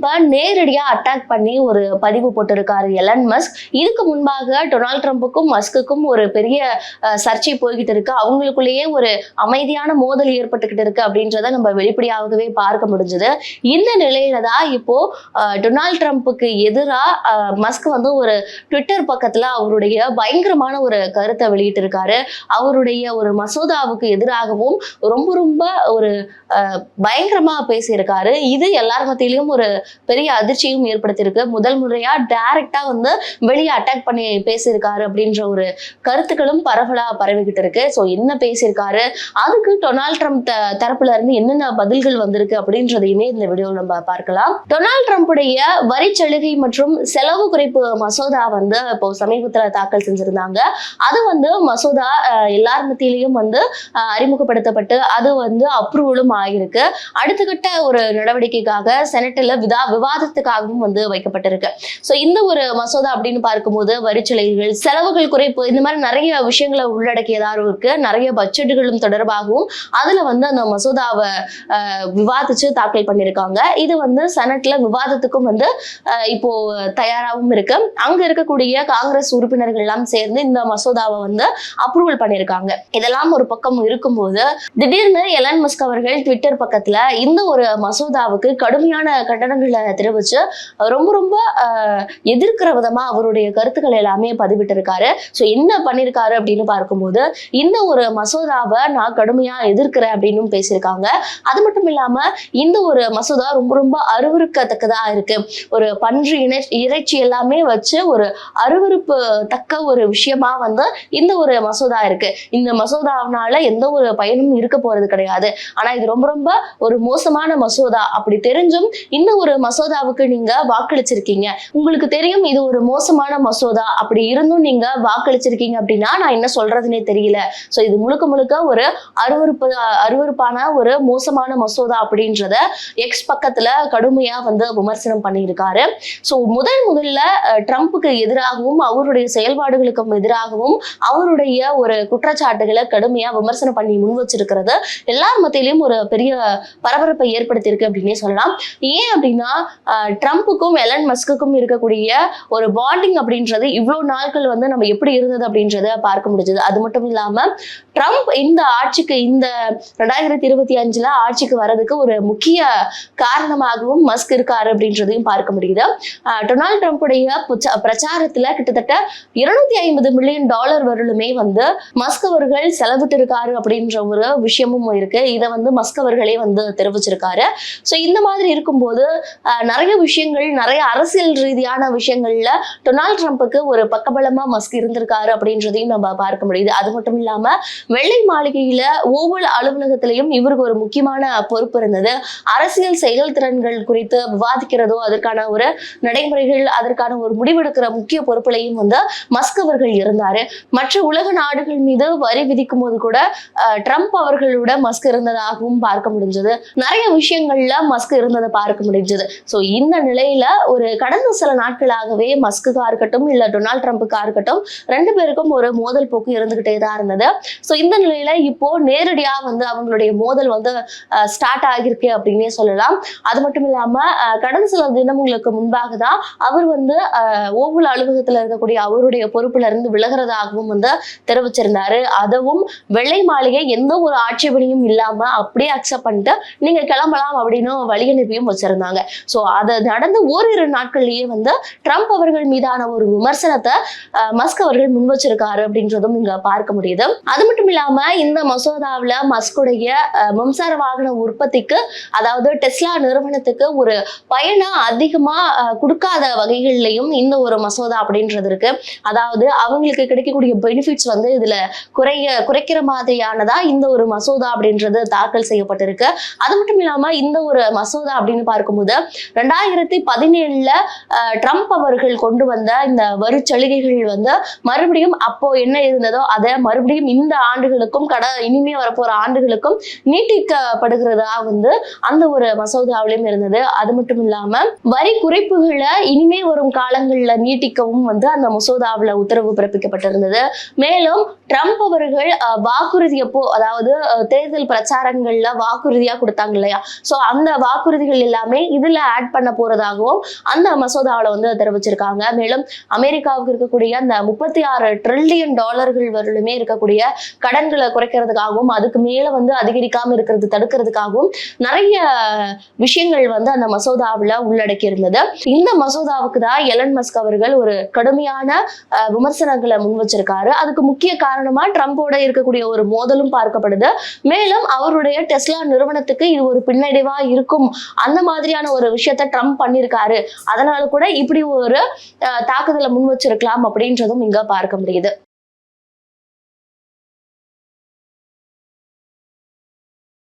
ட்ரம்ப்பை நேரடியாக அட்டாக் பண்ணி ஒரு பதிவு போட்டிருக்காரு எலன் மஸ்க் இதுக்கு முன்பாக டொனால்ட் ட்ரம்ப்புக்கும் மஸ்குக்கும் ஒரு பெரிய சர்ச்சை போய்கிட்டு இருக்கு. அவங்களுக்குள்ளேயே ஒரு அமைதியான மோதல் ஏற்பட்டுக்கிட்டு இருக்கு அப்படின்றத நம்ம வெளிப்படையாகவே பார்க்க முடிஞ்சது. இந்த நிலையில தான் இப்போ டொனால்ட் ட்ரம்ப்புக்கு எதிராக மஸ்க் வந்து ஒரு ட்விட்டர் பக்கத்துல அவருடைய பயங்கரமான ஒரு கருத்தை வெளியிட்டு இருக்காரு அவருடைய ஒரு மசோதாவுக்கு எதிராகவும் ரொம்ப ரொம்ப ஒரு பயங்கரமாக பயங்கரமா பேசியிருக்காரு. இது எல்லார் மத்தியிலும் ஒரு பெரிய அதிர்ச்சியும் ஏற்படுத்தியிருக்கு. முதல் முறையா டைரக்டா வந்து வெளியே அட்டாக் பண்ணி பேசியிருக்காரு அப்படின்ற ஒரு கருத்துக்களும் பரவலா பரவிக்கிட்டு இருக்கு. ஸோ என்ன பேசியிருக்காரு? அதுக்கு டொனால்ட் ட்ரம்ப் தரப்புல இருந்து என்னென்ன பதில்கள் வந்திருக்கு அப்படின்றதையுமே இந்த வீடியோ நம்ம பார்க்கலாம். டொனால்ட் ட்ரம்ப்புடைய வரி சலுகை மற்றும் செலவு குறைப்பு மசோதா வந்து இப்போ சமீபத்தில் தாக்கல் செஞ்சிருந்தாங்க. அது வந்து மசோதா எல்லார் மத்தியிலையும் வந்து அறிமுகப்படுத்தப்பட்டு அது வந்து அப்ரூவலும் ஆகியிருக்கு அடுத்த கட்ட ஒரு நடவடிக்கைக்காக செனட்டில் விதா விவாதத்துக்காகவும் வந்து வைக்கப்பட்டிருக்கு. ஸோ இந்த ஒரு மசோதா அப்படின்னு பார்க்கும்போது வரிச்சலுகைகள் செலவுகள் குறைப்பு இந்த மாதிரி நிறைய விஷயங்களை உள்ளடக்கியதாக இருக்கு. நிறைய பட்ஜெட்டுகளும் தொடர்பாகவும் அதுல வந்து அந்த மசோதாவை விவாதிச்சு தாக்கல் பண்ணியிருக்காங்க. இது வந்து செனட்ல விவாதத்துக்கும் வந்து இப்போ தயாராகவும் இருக்கு. அங்க இருக்கக்கூடிய காங்கிரஸ் உறுப்பினர்கள் எல்லாம் சேர்ந்து இந்த மசோதாவை வந்து அப்ரூவல் பண்ணியிருக்காங்க. இதெல்லாம் ஒரு பக்கம் இருக்கும்போது திடீர்னு எலன் மஸ்க் அவர்கள் ட்விட்டர் பக்கத்துல இந்த ஒரு மசோதாவுக்கு கடுமையான கண்டனங்கள் தெரிவிச்சு ரொம்ப ரொம்ப எதிர்க்கிற விதமா அவருடைய கருத்துக்கள் எல்லாமே பதிவிட்டிருக்காரு. ஸோ என்ன பண்ணியிருக்காரு அப்படின்னு பார்க்கும்போது இந்த ஒரு மசோதாவை நான் கடுமையா எதிர்க்கிறேன் அப்படின்னு பேசியிருக்காங்க. அது மட்டும் இல்லாம இந்த ஒரு மசோதா ரொம்ப ரொம்ப அருவருக்கத்தக்கதா இருக்கு. ஒரு பன்றி இணை இறைச்சி எல்லாமே வச்சு ஒரு அருவருப்பு தக்க ஒரு விஷயமா வந்து இந்த ஒரு மசோதா இருக்கு. இந்த மசோதாவினால எந்த ஒரு பயனும் இருக்க போறது கிடையாது. ஆனா இது ரொம்ப ரொம்ப ஒரு மோசமான மசோதா. அப்படி தெரிஞ்சும் இந்த ஒரு மசோதாவுக்கு நீங்க வாக்களிச்சிருக்கீங்க. உங்களுக்கு தெரியும் இது ஒரு மோசமான மசோதா. அப்படி இருந்தும் நீங்க வாக்களிச்சிருக்கீங்க அப்படின்னா நான் என்ன சொல்றதுனே தெரியல. சோ இது முழுக்க முழுக்க ஒரு அருவருப்பு அருவருப்பான ஒரு மோசமான மசோதா அப்படின்றத எக்ஸ் பக்கத்துல கடுமையா வந்து விமர்சனம் பண்ணியிருக்காரு. ஸோ முதல் முதல்ல ட்ரம்ப்புக்கு எதிராகவும் அவருடைய செயல்பாடுகளுக்கும் எதிராகவும் அவருடைய ஒரு குற்றச்சாட்டுகளை கடுமையா விமர்சனம் பண்ணி முன் வச்சிருக்கிறது. எல்லார் மத்தியிலையும் ஒரு பெரிய பரபரப்பை ஏற்படுத்தியிருக்கு அப்படின்னே சொல்லலாம். ஏன் அப்படின்னா ட்ரம்ப்புக்கும் எலன் மஸ்குக்கும் இருக்கக்கூடிய ஒரு பாண்டிங் அப்படின்றது இவ்வளோ நாட்கள் வந்து நம்ம எப்படி இருந்தது அப்படின்றத பார்க்க முடிஞ்சது. அது மட்டும் இல்லாம ட்ரம்ப் இந்த ஆட்சிக்கு இந்த ரெண்டாயிரத்தி இருபத்தி அஞ்சுல ஆட்சிக்கு வர்றதுக்கு ஒரு முக்கிய காரணமாகவும் மஸ்க் இருக்காரு அப்படின்றதையும் பார்க்க முடியுது. அஹ், டொனால்ட் ட்ரம்ப்புடைய புச்ச- பிரச்சாரத்துல கிட்டத்தட்ட இருநூத்தி ஐம்பது மில்லியன் டாலர் வரலுமே வந்து மஸ்க் அவர்கள் செலவிட்டு இருக்காரு அப்படின்ற ஒரு விஷயமும் இருக்கு. இதை வந்து மஸ்க் அவர்களே வந்து தெரிவிச்சிருக்காரு. ஸோ இந்த மாதிரி இருக்கும்போது நிறைய விஷயங்கள் நிறைய அரசியல் ரீதியான விஷயங்கள்ல டொனால்ட் ட்ரம்ப்புக்கு ஒரு பக்கபலமா மஸ்க் இருந்திருக்காரு அப்படின்றதையும் நம்ம பார்க்க முடியுது. அது மட்டும் இல்லாம வெள்ளை மாளிகையில ஒவ்வொரு அலுவலகத்திலையும் இவருக்கு ஒரு முக்கியமான பொறுப்பு இருந்தது. அரசியல் செயல்திறன்கள் குறித்து விவாதிக்கிறதோ அதற்கான ஒரு நடைமுறைகள் அதற்கான ஒரு முடிவெடுக்கிற முக்கிய பொறுப்புலையும் வந்து மஸ்க் அவர்கள் இருந்தாரு. மற்ற உலக நாடுகள் மீது வரி விதிக்கும் போது கூட ட்ரம்ப் அவர்களோட மஸ்க் இருந்ததாகவும் பார்க்க முடிஞ்சது. நிறைய விஷயங்கள்ல மஸ்க் இருந்ததை பார்க்க முடிஞ்சது. ஸோ இந்த நிலையில ஒரு கடந்த சில நாட்களாகவே மஸ்குக்கா இருக்கட்டும் இல்ல டொனால்ட் ட்ரம்ப்புக்கா இருக்கட்டும் ரெண்டு பேருக்கும் ஒரு மோதல் போக்கு இருந்துகிட்டே தான் இருந்தது. ஸோ இந்த நிலையில இப்போ நேரடியா வந்து அவங்களுடைய மோதல் வந்து ஸ்டார்ட் ஆகியிருக்கு அப்படின்னே சொல்லலாம். அது மட்டும் இல்லாம கடந்த சில தினங்களுக்கு முன்பாக தான் அவர் வந்து ஓவல் அலுவலகத்துல இருக்கக்கூடிய அவருடைய பொறுப்புல இருந்து விலகிறதாகவும் வந்து தெரிவிச்சிருந்தாரு. அதுவும் வெள்ளை மாளிகை எந்த ஒரு ஆட்சேபனையும் இல்லாம அப்படியே அக்செப்ட் பண்ணிட்டு நீங்க கிளம்பலாம் அப்படின்னு வழி அனுப்பியும் வச்சிருந்தாங்க. ஸோ அது நடந்து ஓரிரு நாட்கள்லயே வந்து ட்ரம்ப் அவர்கள் மீதான ஒரு விமர்சனத்தை மஸ்க் அவர்கள் முன் வச்சிருக்காரு அப்படின்றதும் இங்க பார்க்க முடியுது. அது மட்டும் இல்லாம இந்த மசோதாவுல மஸ்குடைய அஹ், மின்சார வாகன உற்பத்திக்கு அதாவது டெஸ்லா நிறுவனத்துக்கு ஒரு பயனை அதிகமா கொடுக்காத வகைகள்லையும் இந்த ஒரு மசோதா அப்படின்றது இருக்கு. அதாவது அவங்களுக்கு கிடைக்கக்கூடிய பெனிஃபிட்ஸ் வந்து இதுல குறைய குறைக்கிற மாதிரியானதா இந்த ஒரு மசோதா அப்படின்றது தாக்கல் செய்யப்பட்டிருக்கு. அது மட்டும் இல்லாம இந்த ஒரு மசோதா அப்படின்னு பார்க்கும்போது ரெண்டாயிரத்தி பதினேழுல ட்ரம்ப் அவர்கள் கொண்டு வந்த இந்த வரி சலுகைகள் வந்து மறுபடியும் அப்போ என்ன இருந்ததோ அதை மறுபடியும் இந்த ஆண்டுகளுக்கும் கட இனிமே வரப்போற ஆண்டுகளுக்கும் நீட்டிக்கப்படுகிறதா வந்து அந்த ஒரு மசோதாவிலும் இருந்தது. அது மட்டும் இல்லாம வரி குறைப்புகளை இனிமே வரும் காலங்கள்ல நீட்டிக்கவும் வந்து அந்த மசோதாவில் உத்தரவு பிறப்பிக்கப்பட்டிருந்தது. மேலும் ட்ரம்ப் அவர்கள் வாக்குறுதி அப்போ அதாவது தேர்தல் பிரச்சாரங்கள்ல வாக்குறுதியா கொடுத்தாங்க இல்லையா? சோ அந்த வாக்குறுதிகள் எல்லாமே இதுல ஃபண்டில் ஆட் பண்ண போறதாகவும் அந்த மசோதாவில் வந்து தெரிவிச்சிருக்காங்க. மேலும் அமெரிக்காவுக்கு இருக்கக்கூடிய அந்த முப்பத்தி ஆறு ட்ரில்லியன் டாலர்கள் வரலுமே இருக்கக்கூடிய கடன்களை குறைக்கிறதுக்காகவும் அதுக்கு மேல வந்து அதிகரிக்காம இருக்கிறது தடுக்கிறதுக்காகவும் நிறைய விஷயங்கள் வந்து அந்த மசோதாவில் உள்ளடக்கி இருந்தது இந்த மசோதாவுக்கு தான் எலன் மஸ்க் அவர்கள் ஒரு கடுமையான விமர்சனங்களை முன் வச்சிருக்காரு. அதுக்கு முக்கிய காரணமா ட்ரம்போட இருக்கக்கூடிய ஒரு மோதலும் பார்க்கப்படுது. மேலும் அவருடைய டெஸ்லா நிறுவனத்துக்கு இது ஒரு பின்னடைவா இருக்கும். அந்த மாதிரியான ஒரு விஷயத்த ட்ரம்ப் பண்ணியிருக்காரு அதனால கூட இப்படி ஒரு தாக்குதலை முன் வச்சிருக்கலாம் அப்படின்றதும் இங்க பார்க்க முடியுது.